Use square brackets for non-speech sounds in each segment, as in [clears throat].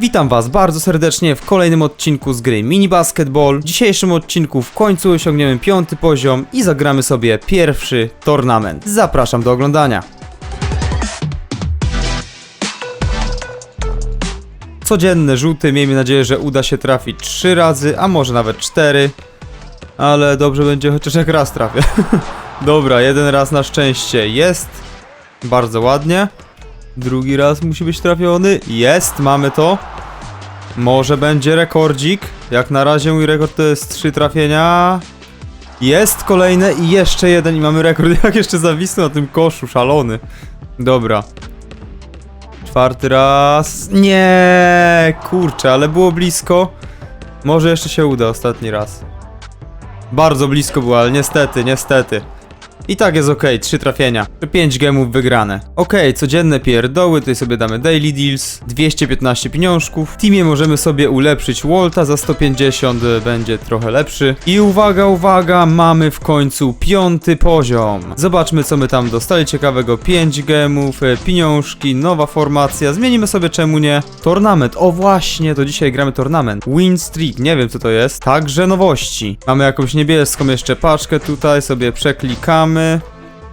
Witam Was bardzo serdecznie w kolejnym odcinku z gry Mini Basketball. W dzisiejszym odcinku w końcu osiągniemy piąty poziom i zagramy sobie pierwszy turnament. Zapraszam do oglądania. Codzienne rzuty, miejmy nadzieję, że uda się trafić 3 razy, a może nawet 4. Ale dobrze będzie chociaż jak raz trafię. [laughs] Dobra, jeden raz na szczęście jest. Bardzo ładnie. Drugi raz musi być trafiony. Jest, mamy to. Może będzie rekordzik. Jak na razie mój rekord to jest 3 trafienia. Jest kolejne i jeszcze jeden i mamy rekord. [laughs] Jak jeszcze zawisnę na tym koszu, szalony. Dobra. Czwarty raz. Nie, kurczę, ale było blisko. Może jeszcze się uda ostatni raz. Bardzo blisko było, ale niestety, niestety. I tak jest ok, 3 trafienia. 5 gemów wygrane. Ok, codzienne pierdoły, tutaj sobie damy daily deals. 215 pieniążków. W teamie możemy sobie ulepszyć Wolta za 150, e, będzie trochę lepszy. I uwaga, uwaga, mamy w końcu piąty poziom. Zobaczmy co my tam dostali ciekawego. 5 gemów, e, pieniążki, nowa formacja. Zmienimy sobie czemu nie. Tornament, o właśnie, to dzisiaj gramy tornament. Win streak, nie wiem co to jest. Także nowości. Mamy jakąś niebieską jeszcze paczkę tutaj, sobie przeklikamy.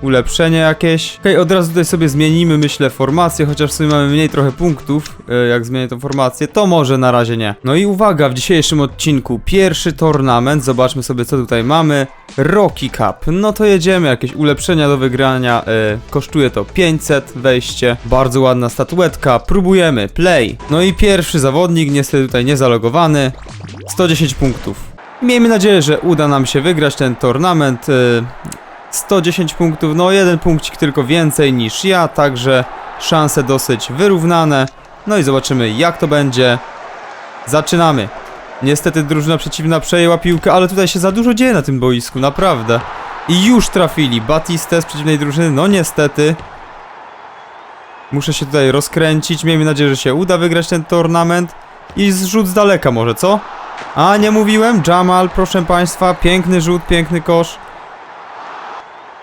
Ulepszenie jakieś. Okej, od razu tutaj sobie zmienimy, myślę, formację, chociaż w sumie mamy mniej trochę punktów, e, jak zmienię tą formację, to może na razie nie. No i uwaga, w dzisiejszym odcinku pierwszy turnament, zobaczmy sobie co tutaj mamy. Rocky Cup, no to jedziemy, jakieś ulepszenia do wygrania, e, kosztuje to 500 wejście, bardzo ładna statuetka, próbujemy, play. No i pierwszy zawodnik, niestety tutaj nie zalogowany, 110 punktów. Miejmy nadzieję, że uda nam się wygrać ten turnament. E, 110 punktów, no jeden punkcik tylko więcej niż ja, także szanse dosyć wyrównane. No i zobaczymy jak to będzie. Zaczynamy. Niestety drużyna przeciwna przejęła piłkę, ale tutaj się za dużo dzieje na tym boisku, naprawdę. I już trafili. Batiste z przeciwnej drużyny, no niestety. Muszę się tutaj rozkręcić, miejmy nadzieję, że się uda wygrać ten turnament. I zrzut z daleka może, co? A, nie mówiłem? Jamal, proszę państwa, piękny rzut, piękny kosz.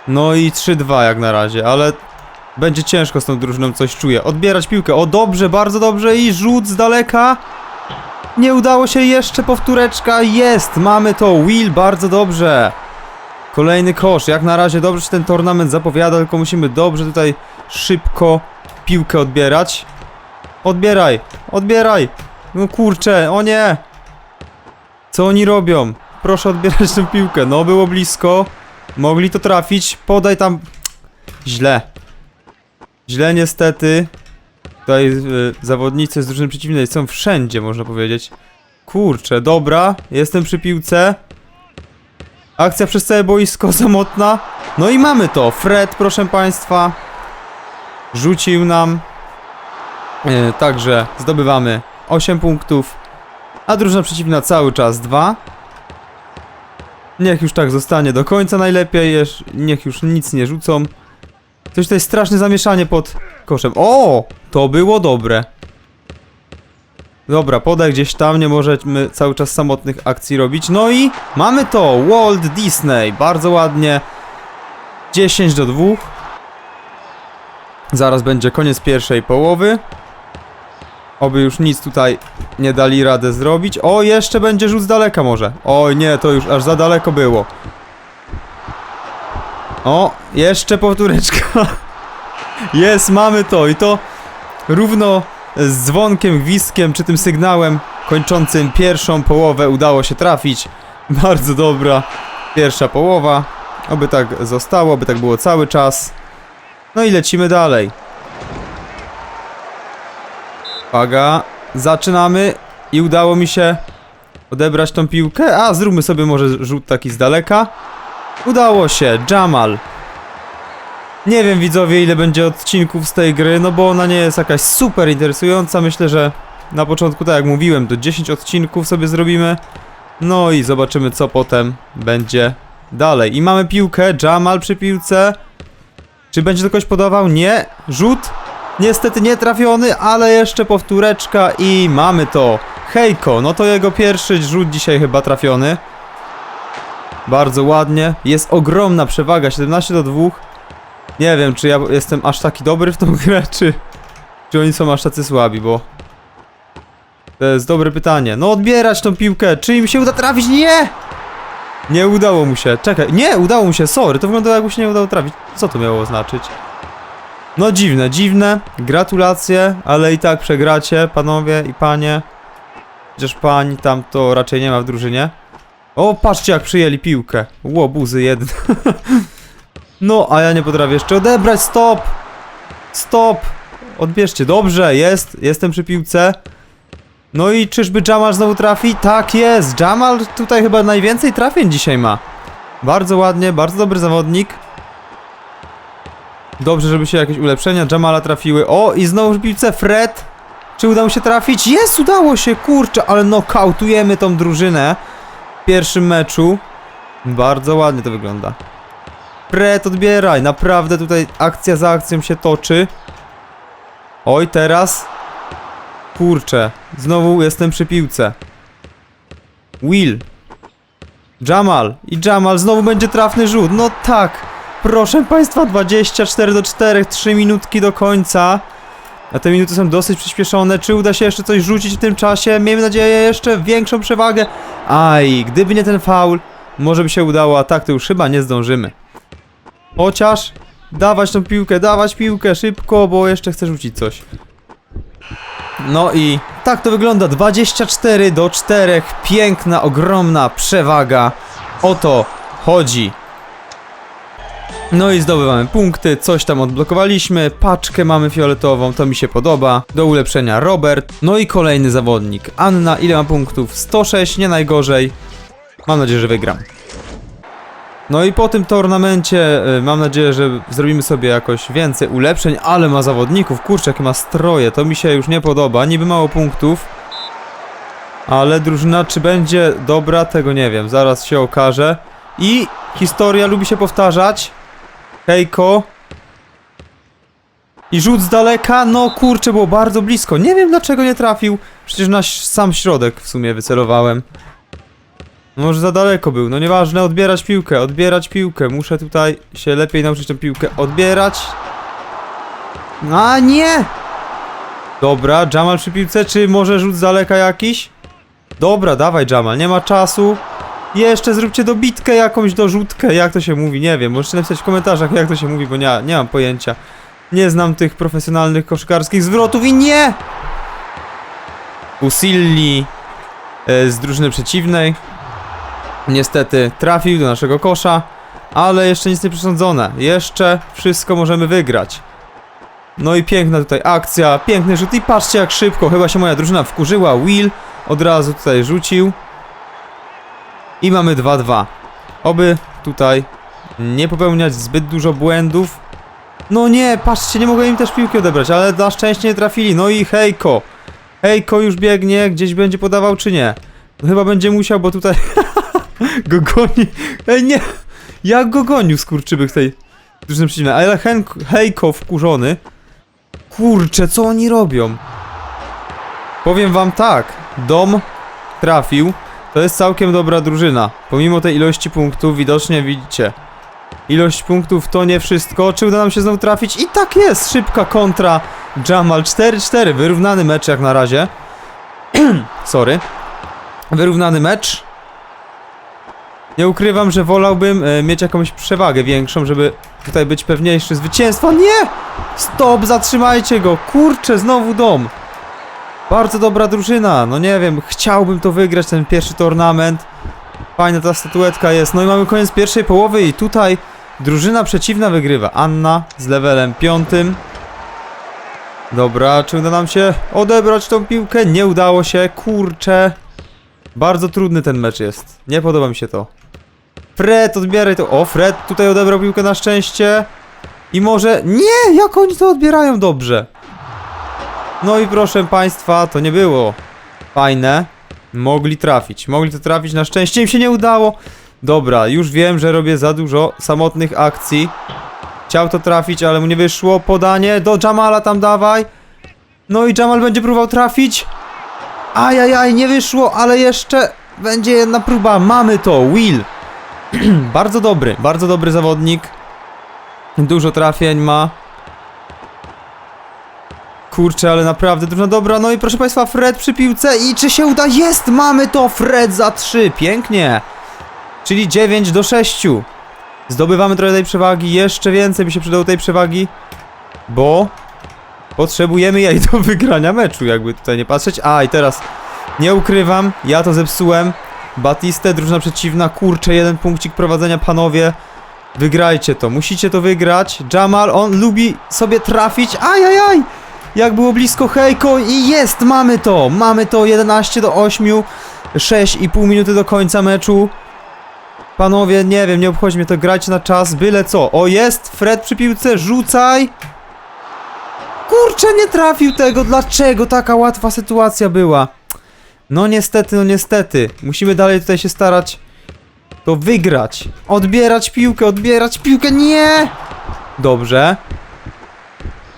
No i 3-2 jak na razie, ale będzie ciężko z tą drużyną, coś czuję. Odbierać piłkę, o dobrze, bardzo dobrze i rzut z daleka. Nie udało się jeszcze, powtóreczka, jest, mamy to, Will, bardzo dobrze. Kolejny kosz, jak na razie dobrze się ten turnament zapowiada, tylko musimy dobrze tutaj szybko piłkę odbierać. Odbieraj, odbieraj, no kurczę, o nie. Co oni robią? Proszę odbierać tę piłkę, no było blisko. Mogli to trafić. Podaj tam. Źle. Źle niestety. Tutaj y, zawodnicy z drużyny przeciwnej są wszędzie, można powiedzieć. Kurczę, dobra. Jestem przy piłce. Akcja przez całe boisko [laughs] samotna. No i mamy to. Fred, proszę państwa. Rzucił nam. Y, także zdobywamy 8 punktów. A drużyna przeciwna cały czas 2. Niech już tak zostanie do końca najlepiej, niech już nic nie rzucą. Coś tutaj straszne zamieszanie pod koszem. O! To było dobre. Dobra, podaj gdzieś tam, nie możemy cały czas samotnych akcji robić. No i mamy to! Walt Disney, bardzo ładnie. 10 do 2. Zaraz będzie koniec pierwszej połowy. Oby już nic tutaj nie dali radę zrobić. O, jeszcze będzie rzut z daleka może. Oj, nie, to już aż za daleko było. O, jeszcze powtóreczka. [laughs] Jest, mamy to i to równo z dzwonkiem, gwizdkiem czy tym sygnałem kończącym pierwszą połowę udało się trafić. [laughs] Bardzo dobra pierwsza połowa. Oby tak zostało, oby tak było cały czas. No i lecimy dalej. Uwaga, zaczynamy i udało mi się odebrać tą piłkę. A, zróbmy sobie może rzut taki z daleka. Udało się, Jamal. Nie wiem widzowie ile będzie odcinków z tej gry, no bo ona nie jest jakaś super interesująca. Myślę, że na początku, tak jak mówiłem, do 10 odcinków sobie zrobimy. No i zobaczymy co potem będzie dalej. I mamy piłkę, Jamal przy piłce. Czy będzie to ktoś podawał? Nie. Rzut. Niestety nie trafiony, ale jeszcze powtóreczka i mamy to. Hejko, no to jego pierwszy rzut dzisiaj chyba trafiony. Bardzo ładnie. Jest ogromna przewaga, 17 do 2. Nie wiem, czy ja jestem aż taki dobry w tą [laughs] grę, czy... Czy oni są aż tacy słabi, bo... To jest dobre pytanie. No odbierać tą piłkę. Czy im się uda trafić? Nie! Nie udało mu się. Czekaj. Nie, udało mu się. Sorry. To wyglądało jakby się nie udało trafić. Co to miało oznaczyć? No dziwne, dziwne. Gratulacje, ale i tak przegracie, panowie i panie. Chociaż pań tam to raczej nie ma w drużynie. O, patrzcie jak przyjęli piłkę. Łobuzy jeden. [laughs] no, a ja nie potrafię jeszcze odebrać. Stop! Stop! Odbierzcie. Dobrze, jest. Jestem przy piłce. No i czyżby Jamal znowu trafi? Tak jest. Jamal tutaj chyba najwięcej trafień dzisiaj ma. Bardzo ładnie, bardzo dobry zawodnik. Dobrze, żeby się jakieś ulepszenia Jamala trafiły. O, i znowu w piłce Fred. Czy udało się trafić? Jest, udało się, kurczę, ale nokautujemy tą drużynę w pierwszym meczu. Bardzo ładnie to wygląda. Fred, odbieraj, naprawdę tutaj akcja za akcją się toczy. Oj, teraz. Kurczę, znowu jestem przy piłce. Will. Jamal. I Jamal, znowu będzie trafny rzut. No tak. Proszę Państwa, 24 do 4, 3 minutki do końca. A te minuty są dosyć przyspieszone. Czy uda się jeszcze coś rzucić w tym czasie? Miejmy nadzieję jeszcze większą przewagę. Aj, gdyby nie ten faul, może by się udało, a tak to już chyba nie zdążymy. Chociaż, dawać tą piłkę, dawać piłkę, szybko, bo jeszcze chcę rzucić coś. No i tak to wygląda, 24 do 4, piękna, ogromna przewaga. O to chodzi. No i zdobywamy punkty, coś tam odblokowaliśmy, paczkę mamy fioletową, to mi się podoba. Do ulepszenia Robert, no i kolejny zawodnik. Anna, ile ma punktów? 106, nie najgorzej. Mam nadzieję, że wygram. No i po tym tornamencie y, mam nadzieję, że zrobimy sobie jakoś więcej ulepszeń, ale ma zawodników, kurczę, jakie ma stroje, to mi się już nie podoba, niby mało punktów. Ale drużyna czy będzie dobra, tego nie wiem, zaraz się okaże. I historia lubi się powtarzać. Hejko. I rzut z daleka, no kurczę, było bardzo blisko. Nie wiem dlaczego nie trafił. Przecież na sam środek w sumie wycelowałem. Może za daleko był, no nieważne, odbierać piłkę, odbierać piłkę. Muszę tutaj się lepiej nauczyć tę piłkę odbierać. A nie! Dobra, Jamal przy piłce, czy może rzut z daleka jakiś? Dobra, dawaj Jamal, nie ma czasu. Jeszcze zróbcie dobitkę jakąś, dorzutkę, jak to się mówi, nie wiem. Możecie napisać w komentarzach, jak to się mówi, bo nie, nie mam pojęcia. Nie znam tych profesjonalnych koszykarskich zwrotów i nie! Usilli e, z drużyny przeciwnej. Niestety trafił do naszego kosza, ale jeszcze nic nie przesądzone. Jeszcze wszystko możemy wygrać. No i piękna tutaj akcja, piękny rzut i patrzcie jak szybko, chyba się moja drużyna wkurzyła. Will od razu tutaj rzucił. I mamy 2-2. Oby tutaj nie popełniać zbyt dużo błędów. No nie, patrzcie, nie mogłem im też piłki odebrać, ale na szczęście nie trafili. No i hejko. Hejko już biegnie, gdzieś będzie podawał czy nie? No chyba będzie musiał, bo tutaj [laughs] go goni. Ej nie, jak go gonił skurczybyk tej drużyny przeciwnej. Ale hejko wkurzony. Kurczę, co oni robią? Powiem wam tak, dom trafił. To jest całkiem dobra drużyna. Pomimo tej ilości punktów, widocznie widzicie. Ilość punktów to nie wszystko. Czy uda nam się znowu trafić? I tak jest! Szybka kontra Jamal 4-4. Wyrównany mecz jak na razie. [clears throat] Sorry. Wyrównany mecz. Nie ukrywam, że wolałbym e, mieć jakąś przewagę większą, żeby tutaj być pewniejszy zwycięstwa. Nie! Stop, zatrzymajcie go! Kurczę, znowu dom! Bardzo dobra drużyna, no nie wiem, chciałbym to wygrać, ten pierwszy tornament. Fajna ta statuetka jest. No i mamy koniec pierwszej połowy i tutaj drużyna przeciwna wygrywa. Anna z levelem piątym. Dobra, czy uda nam się odebrać tą piłkę? Nie udało się, kurczę. Bardzo trudny ten mecz jest. Nie podoba mi się to. Fred, odbieraj to. O, Fred tutaj odebrał piłkę na szczęście. I może... Nie! Jak oni to odbierają dobrze? No i proszę państwa, to nie było fajne. Mogli trafić, mogli to trafić, na szczęście im się nie udało. Dobra, już wiem, że robię za dużo samotnych akcji. Chciał to trafić, ale mu nie wyszło. Podanie do Jamala tam dawaj. No i Jamal będzie próbował trafić. Ajajaj, nie wyszło, ale jeszcze będzie jedna próba. Mamy to, Will. [clears throat] bardzo dobry, bardzo dobry zawodnik. Dużo trafień ma. Kurczę, ale naprawdę drużyna dobra. No i proszę Państwa, Fred przy piłce i czy się uda? Jest! Mamy to! Fred za 3. Pięknie! Czyli 9 do 6. Zdobywamy trochę tej przewagi. Jeszcze więcej by się przydało tej przewagi. Bo potrzebujemy jej do [laughs] wygrania meczu, jakby tutaj nie patrzeć. A i teraz nie ukrywam, ja to zepsułem. Batiste, drużyna przeciwna, kurczę, jeden punkcik prowadzenia, panowie. Wygrajcie to, musicie to wygrać. Jamal, on lubi sobie trafić. Ajajaj! Jak było blisko Hejko i jest, mamy to! Mamy to 11 do 8, 6,5 minuty do końca meczu. Panowie, nie wiem, nie obchodzi mnie to, grajcie na czas, byle co. O, jest! Fred przy piłce, rzucaj! Kurczę, nie trafił tego, dlaczego taka łatwa sytuacja była? No niestety, no niestety. Musimy dalej tutaj się starać to wygrać. Odbierać piłkę, odbierać piłkę, nie! Dobrze.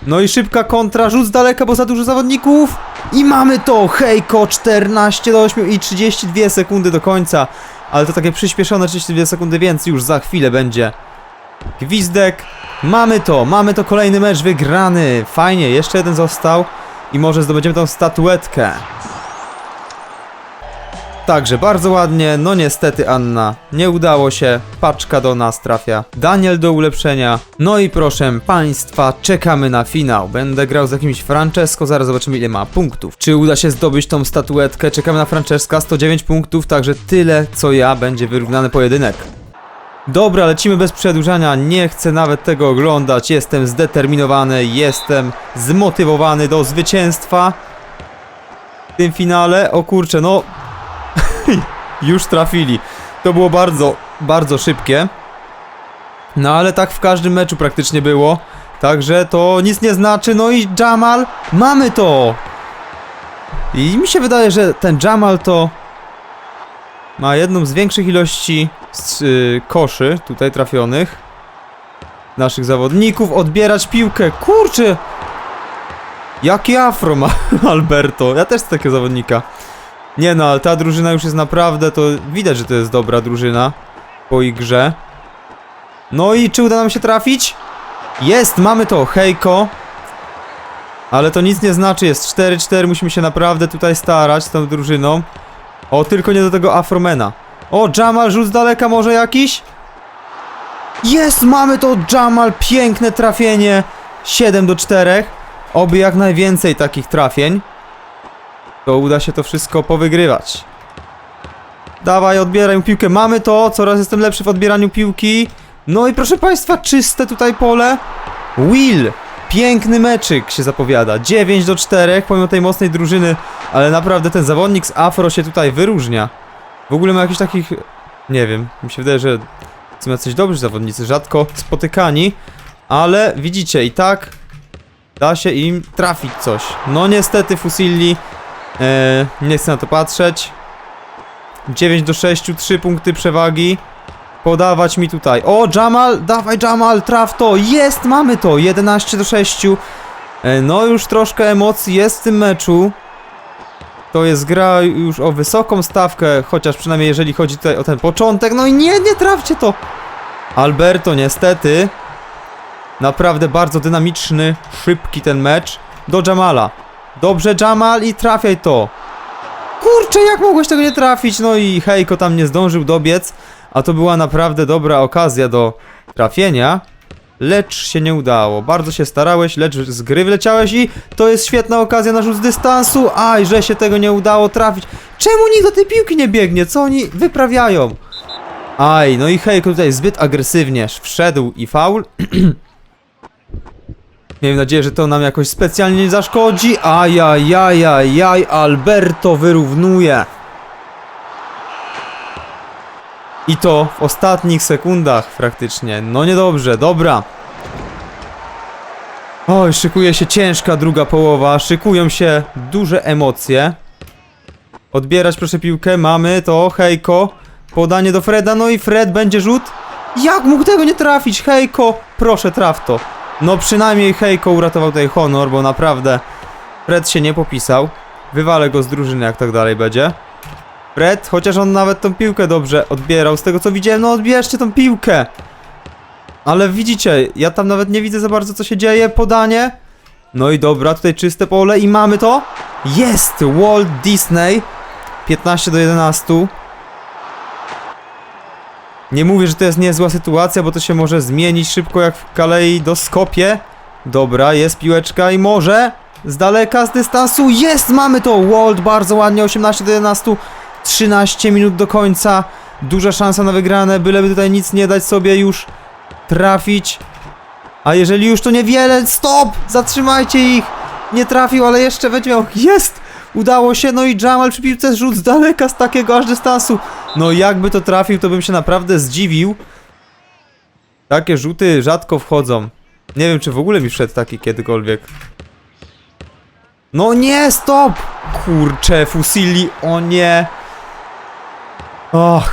No i szybka kontra, rzut z daleka, bo za dużo zawodników. I mamy to! Hejko, 14 do 8 i 32 sekundy do końca. Ale to takie przyspieszone 32 sekundy, więc już za chwilę będzie. Gwizdek. Mamy to, mamy to kolejny mecz wygrany. Fajnie, jeszcze jeden został. I może zdobędziemy tą statuetkę. Także bardzo ładnie, no niestety Anna, nie udało się, paczka do nas trafia, Daniel do ulepszenia, no i proszę Państwa, czekamy na finał, będę grał z jakimś Francesco, zaraz zobaczymy ile ma punktów, czy uda się zdobyć tą statuetkę, czekamy na Francesca, 109 punktów, także tyle co ja, będzie wyrównany pojedynek. Dobra, lecimy bez przedłużania, nie chcę nawet tego oglądać, jestem zdeterminowany, jestem zmotywowany do zwycięstwa w tym finale, o kurczę, no już trafili. To było bardzo, bardzo szybkie. No ale tak w każdym meczu praktycznie było. Także to nic nie znaczy. No i Jamal, mamy to! I mi się wydaje, że ten Jamal to ma jedną z większych ilości z, y, koszy tutaj trafionych. Naszych zawodników. Odbierać piłkę. Kurczę! Jaki afro ma [laughs] Alberto. Ja też takiego zawodnika. Nie no, ale ta drużyna już jest naprawdę, to widać, że to jest dobra drużyna po ich grze. No i czy uda nam się trafić? Jest, mamy to, hejko. Ale to nic nie znaczy, jest 4-4, musimy się naprawdę tutaj starać z tą drużyną. O, tylko nie do tego Afromena. O, Jamal, rzut z daleka może jakiś? Jest, mamy to, Jamal, piękne trafienie. 7 do 4. Oby jak najwięcej takich trafień to uda się to wszystko powygrywać. Dawaj, odbieraj piłkę. Mamy to, coraz jestem lepszy w odbieraniu piłki. No i proszę Państwa, czyste tutaj pole. Will, piękny meczyk się zapowiada. 9 do 4, pomimo tej mocnej drużyny, ale naprawdę ten zawodnik z Afro się tutaj wyróżnia. W ogóle ma jakichś takich, nie wiem, mi się wydaje, że są jacyś dobrzy zawodnicy, rzadko spotykani, ale widzicie, i tak da się im trafić coś. No niestety Fusilli nie chcę na to patrzeć. 9 do 6, 3 punkty przewagi. Podawać mi tutaj. O, Jamal, dawaj Jamal, traf to. Jest, mamy to. 11 do 6. E, no już troszkę emocji jest w tym meczu. To jest gra już o wysoką stawkę, chociaż przynajmniej jeżeli chodzi tutaj o ten początek. No i nie, nie trafcie to. Alberto niestety. Naprawdę bardzo dynamiczny, szybki ten mecz. Do Jamala. Dobrze, Jamal, i trafiaj to. Kurczę, jak mogłeś tego nie trafić? No i Hejko tam nie zdążył dobiec, a to była naprawdę dobra okazja do trafienia. Lecz się nie udało. Bardzo się starałeś, lecz z gry wleciałeś i to jest świetna okazja na rzut z dystansu. Aj, że się tego nie udało trafić. Czemu nikt do tej piłki nie biegnie? Co oni wyprawiają? Aj, no i Hejko tutaj zbyt agresywnie wszedł i faul. [clears throat] Miejmy nadzieję, że to nam jakoś specjalnie nie zaszkodzi. Ajajajajaj, Alberto wyrównuje. I to w ostatnich sekundach praktycznie. No niedobrze, dobra. Oj, szykuje się ciężka druga połowa, szykują się duże emocje. Odbierać proszę piłkę, mamy to, hejko. Podanie do Freda, no i Fred będzie rzut. Jak mógł tego nie trafić, hejko? Proszę traf to. No przynajmniej Hejko uratował tutaj honor, bo naprawdę Fred się nie popisał. Wywalę go z drużyny, jak tak dalej będzie. Fred, chociaż on nawet tą piłkę dobrze odbierał, z tego co widziałem, no odbierzcie tą piłkę! Ale widzicie, ja tam nawet nie widzę za bardzo co się dzieje, podanie. No i dobra, tutaj czyste pole i mamy to. Jest! Walt Disney. 15 do 11. Nie mówię, że to jest niezła sytuacja, bo to się może zmienić szybko jak w Kalei do Skopie. Dobra, jest piłeczka i może z daleka, z dystansu. Jest! Mamy to! Walt bardzo ładnie, 18 do 11. 13 minut do końca. Duża szansa na wygrane, byleby tutaj nic nie dać sobie już trafić. A jeżeli już to niewiele, stop! Zatrzymajcie ich! Nie trafił, ale jeszcze będzie. Jest! Udało się, no i Jamal przy piłce rzut z daleka z takiego aż dystansu. No jakby to trafił, to bym się naprawdę zdziwił. Takie rzuty rzadko wchodzą. Nie wiem, czy w ogóle mi wszedł taki kiedykolwiek. No nie, stop! Kurcze, Fusili, o nie. Och,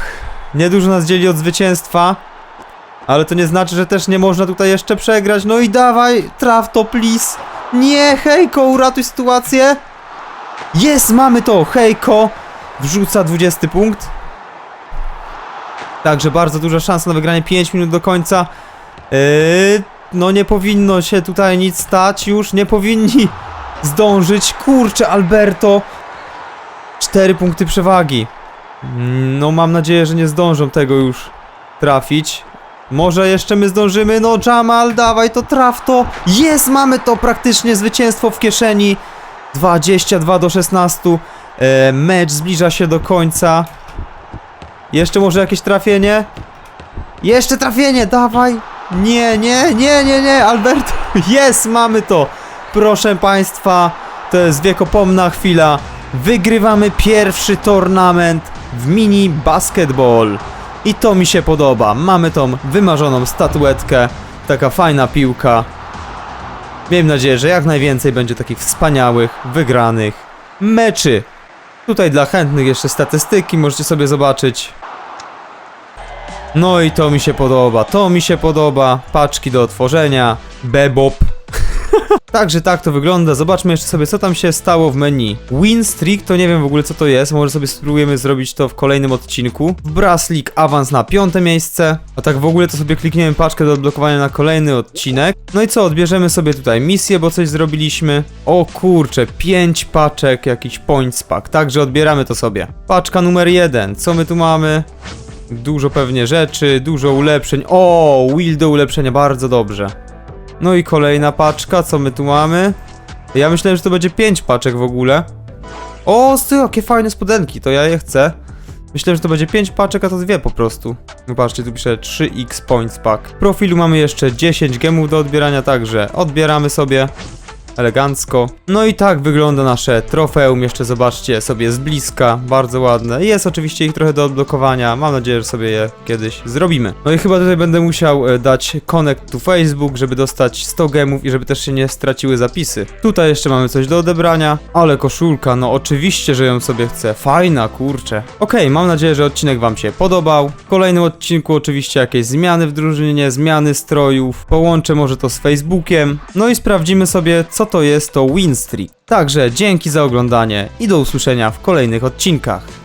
niedużo nas dzieli od zwycięstwa. Ale to nie znaczy, że też nie można tutaj jeszcze przegrać. No i dawaj, traf to, please. Nie, Hejko, uratuj sytuację. Jest, mamy to. Hejko wrzuca 20 punkt. Także bardzo duża szansa na wygranie 5 minut do końca. Yy, no nie powinno się tutaj nic stać już. Nie powinni zdążyć. Kurczę, Alberto. 4 punkty przewagi. No mam nadzieję, że nie zdążą tego już trafić. Może jeszcze my zdążymy? No Jamal, dawaj to, traf to. Jest, mamy to praktycznie zwycięstwo w kieszeni. 22 do 16. E, mecz zbliża się do końca. Jeszcze może jakieś trafienie? Jeszcze trafienie, dawaj. Nie, nie, nie, nie, nie, Alberto. [laughs] Jest, mamy to. Proszę Państwa, to jest wiekopomna chwila. Wygrywamy pierwszy turnament w mini basketball. I to mi się podoba. Mamy tą wymarzoną statuetkę. Taka fajna piłka. Miejmy nadzieję, że jak najwięcej będzie takich wspaniałych, wygranych meczy. Tutaj dla chętnych jeszcze statystyki możecie sobie zobaczyć. No i to mi się podoba, to mi się podoba. Paczki do otworzenia, bebop. [laughs] Także tak to wygląda. Zobaczmy jeszcze sobie, co tam się stało w menu. Win streak to nie wiem w ogóle co to jest. Może sobie spróbujemy zrobić to w kolejnym odcinku. Brass League awans na piąte miejsce. A tak w ogóle to sobie klikniemy paczkę do odblokowania na kolejny odcinek. No i co, odbierzemy sobie tutaj misję, bo coś zrobiliśmy. O kurczę, 5 paczek, jakiś points pack. Także odbieramy to sobie. Paczka numer jeden. Co my tu mamy? Dużo pewnie rzeczy, dużo ulepszeń. O, wheel do ulepszenia, bardzo dobrze. No i kolejna paczka, co my tu mamy? Ja myślałem, że to będzie 5 paczek w ogóle. O, ty, jakie fajne spodenki, to ja je chcę. Myślałem, że to będzie 5 paczek, a to dwie po prostu. No patrzcie, tu pisze 3x points pack. W profilu mamy jeszcze 10 gemów do odbierania, także odbieramy sobie. Elegancko. No i tak wygląda nasze trofeum. Jeszcze zobaczcie sobie z bliska. Bardzo ładne. Jest oczywiście ich trochę do odblokowania. Mam nadzieję, że sobie je kiedyś zrobimy. No i chyba tutaj będę musiał e, dać connect to Facebook, żeby dostać 100 gemów i żeby też się nie straciły zapisy. Tutaj jeszcze mamy coś do odebrania. Ale koszulka, no oczywiście, że ją sobie chcę. Fajna, kurczę. Okej, mam nadzieję, że odcinek wam się podobał. W kolejnym odcinku oczywiście jakieś zmiany w drużynie, zmiany strojów. Połączę może to z Facebookiem. No i sprawdzimy sobie, co to jest to Winstreak. Także dzięki za oglądanie i do usłyszenia w kolejnych odcinkach.